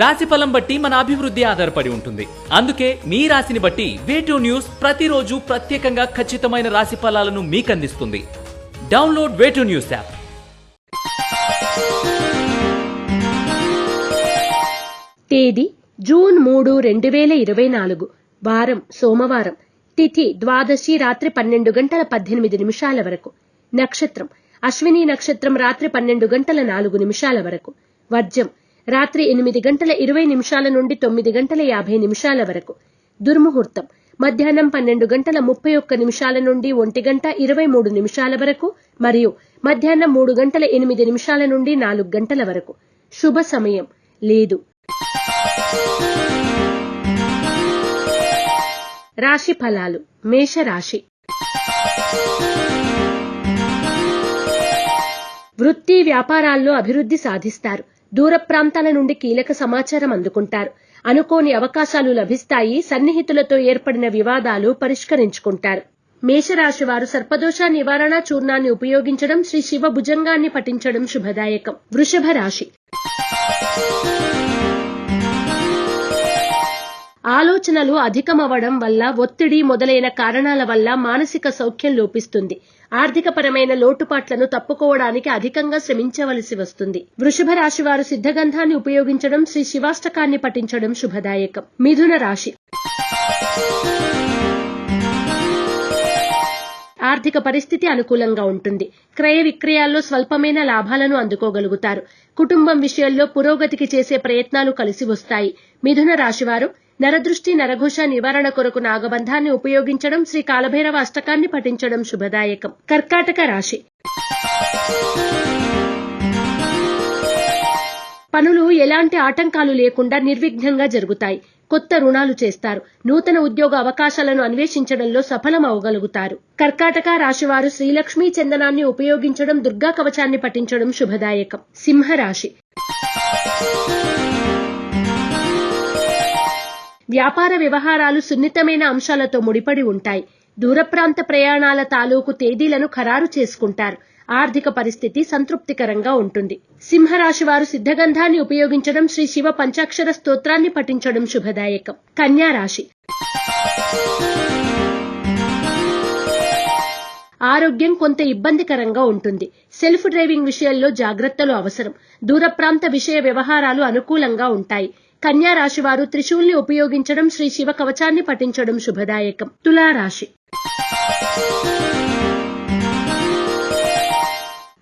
రాశి ఫలం బట్టి మన అభివృద్ధి ఆధారపడి ఉంటుంది. అందుకే మీ రాశిని బట్టి వేటూ న్యూస్ ప్రతిరోజు ప్రత్యేకంగా ఖచ్చితమైన రాశి ఫలాలను మీకు అందిస్తుంది download way to news app తేదీ జూన్ మూడు రెండు వేల ఇరవై నాలుగు వారం సోమవారం. తిథి ద్వాదశి రాత్రి పన్నెండు గంటల పద్దెనిమిది నిమిషాల వరకు. నక్షత్రం అశ్విని నక్షత్రం రాత్రి పన్నెండు గంటల నాలుగు నిమిషాల వరకు. వర్జం రాత్రి ఎనిమిది గంటల ఇరవై నిమిషాల నుండి తొమ్మిది గంటల యాభై నిమిషాల వరకు. దుర్ముహూర్తం. మధ్యాహ్నం పన్నెండు గంటల ముప్పై ఒక్క నిమిషాల నుండి ఒంటి గంట ఇరవై మూడు నిమిషాల వరకు మరియు మధ్యాహ్నం మూడు గంటల ఎనిమిది నిమిషాల నుండి నాలుగు గంటల వరకు. శుభ సమయం. లేదు. రాశి ఫలాలు. మేషరాశి. వృత్తి వ్యాపారాల్లో అభివృద్ధి సాధిస్తారు. దూర ప్రాంతాల నుండి కీలక సమాచారం అందుకుంటారు. అనుకోని అవకాశాలు లభిస్తాయి. సన్నిహితులతో ఏర్పడిన వివాదాలు పరిష్కరించుకుంటారు. మేషరాశి వారు సర్పదోష నివారణ చూర్ణాన్ని ఉపయోగించడం శ్రీ శివ భుజంగాన్ని పఠించడం శుభదాయకం. వృషభ రాశి ఆలోచనలు అధికమవడం వల్ల ఒత్తిడి మొదలైన కారణాల వల్ల మానసిక సౌఖ్యం లోపిస్తుంది. ఆర్థికపరమైన లోటుపాట్లను తప్పుకోవడానికి అధికంగా శ్రమించవలసి వస్తుంది. వృషభ రాశి వారు సిద్ధగంధాన్ని ఉపయోగించడం శ్రీ శివాష్టకాన్ని పఠించడం శుభదాయకం. మిథున రాశి ఆర్థిక పరిస్థితి అనుకూలంగా ఉంటుంది. క్రయ విక్రయాల్లో స్వల్పమైన లాభాలను అందుకోగలుగుతారు. కుటుంబం విషయంలో పురోగతికి చేసే ప్రయత్నాలు కలిసి వస్తాయి. మిథున రాశివారు నరదృష్టి నరఘోష నివారణ కొరకు నాగబంధాన్ని ఉపయోగించడం శ్రీ కాలభైరవ అష్టకాన్ని పఠించడం శుభదాయకం. కర్కాటక రాశి. పనులు ఎలాంటి ఆటంకాలు లేకుండా నిర్విఘ్నంగా జరుగుతాయి. కొత్త రుణాలు చేస్తారు. నూతన ఉద్యోగ అవకాశాలను అన్వేషించడంలో సఫలం అవగలుగుతారు కర్కాటక రాశివారు శ్రీలక్ష్మీ చందనాన్ని ఉపయోగించడం దుర్గా కవచాన్ని పఠించడం శుభదాయకం. సింహరాశి. వ్యాపార వ్యవహారాలు సున్నితమైన అంశాలతో ముడిపడి ఉంటాయి. దూర ప్రాంత ప్రయాణాల తాలూకు తేదీలను ఖరారు చేసుకుంటారు. ఆర్థిక పరిస్థితి సంతృప్తికరంగా ఉంటుంది. సింహరాశి వారు సిద్ధగంధాన్ని ఉపయోగించడం శ్రీ శివ పంచాక్షర స్తోత్రాన్ని పఠించడం శుభదాయకం. కన్యా రాశి. ఆరోగ్యం కొంత ఇబ్బందికరంగా ఉంటుంది. సెల్ఫ్ డ్రైవింగ్ విషయంలో జాగ్రత్తలు అవసరం. దూర ప్రాంత విషయ వ్యవహారాలు అనుకూలంగా ఉంటాయి. కన్యా రాశి వారు త్రిశూల్ని ఉపయోగించడం శ్రీ శివ కవచాన్ని పఠించడం శుభదాయకం. తులారాశి.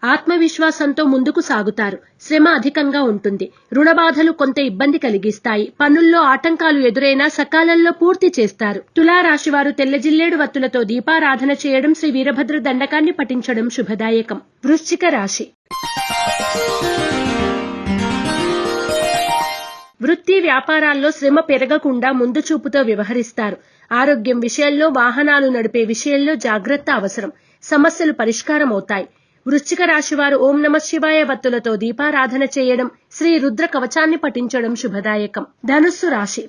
ఆత్మవిశ్వాసంతో ముందుకు సాగుతారు. శ్రమ అధికంగా ఉంటుంది. రుణబాధలు కొంత ఇబ్బంది కలిగిస్తాయి. పనుల్లో ఆటంకాలు ఎదురైనా సకాలంలో పూర్తి చేస్తారు. తులారాశి వారు తెల్ల జిల్లేడు వత్తులతో దీపారాధన చేయడం శ్రీ వీరభద్ర దండకాన్ని పఠించడం శుభదాయకం. వృశ్చిక రాశి. వృత్తి వ్యాపారాల్లో శ్రమ పెరగకుండా ముందు చూపుతో వ్యవహరిస్తారు. ఆరోగ్యం విషయంలో వాహనాలు నడిపే విషయంలో జాగ్రత్త అవసరం. సమస్యలు పరిష్కారం అవుతాయి వృశ్చిక రాశి వారు ఓం నమ శివాయ వత్తులతో దీపారాధన చేయడం శ్రీ రుద్ర కవచాన్ని పఠించడం శుభదాయకం. ధనుస్సు రాశి.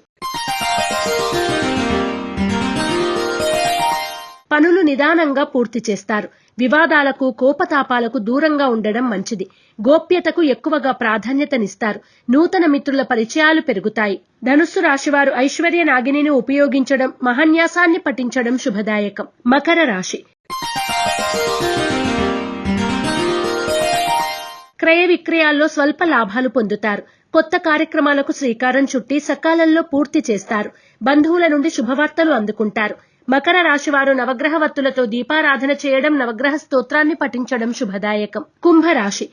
పనులు నిదానంగా పూర్తి చేస్తారు. వివాదాలకు కోపతాపాలకు దూరంగా ఉండడం మంచిది. గోప్యతకు ఎక్కువగా ప్రాధాన్యతనిస్తారు. నూతన మిత్రుల పరిచయాలు పెరుగుతాయి. ధనుస్సు రాశివారు ఐశ్వర్య నాగిని ఉపయోగించడం మహాన్యాసాన్ని పఠించడం శుభదాయకం. మకర రాశి. క్రయ విక్రయాల్లో స్వల్ప లాభాలు పొందుతారు. కొత్త కార్యక్రమాలకు శ్రీకారం చుట్టి సకాలంలో పూర్తి చేస్తారు. బంధువుల నుండి శుభవార్తలు అందుకుంటారు. మకర రాశివారు నవగ్రహ వత్తులతో దీపారాధన చేయడం నవగ్రహ స్తోత్రాన్ని పఠించడం శుభదాయకం. కుంభరాశి.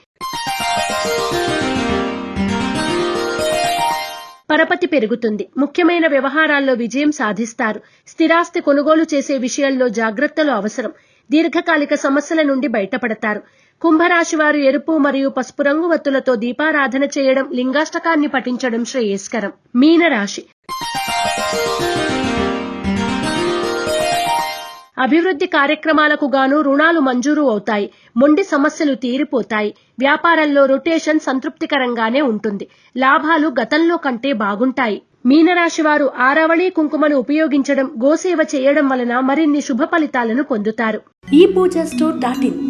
పరపతి పెరుగుతుంది. ముఖ్యమైన వ్యవహారాల్లో విజయం సాధిస్తారు. స్థిరాస్తి కొనుగోలు చేసే విషయంలో జాగ్రత్తలు అవసరం. దీర్ఘకాలిక సమస్యల నుండి బయటపడతారు. కుంభరాశి వారు ఎరుపు మరియు పసుపు రంగు వత్తులతో దీపారాధన చేయడం లింగాష్టకాన్ని పఠించడం శ్రేయస్కరం. మీనరాశి. అభివృద్ధి కార్యక్రమాలకు గాను రుణాలు మంజూరు అవుతాయి. మొండి సమస్యలు తీరిపోతాయి. వ్యాపారంలో రొటేషన్ సంతృప్తికరంగానే ఉంటుంది. లాభాలు గతంలో కంటే బాగుంటాయి. మీనరాశి వారు ఆరావళి కుంకుమను ఉపయోగించడం గోసేవ చేయడం వలన మరిన్ని శుభ ఫలితాలను పొందుతారు. ఈ పూజ స్టోర్ డాట్ ఇన్.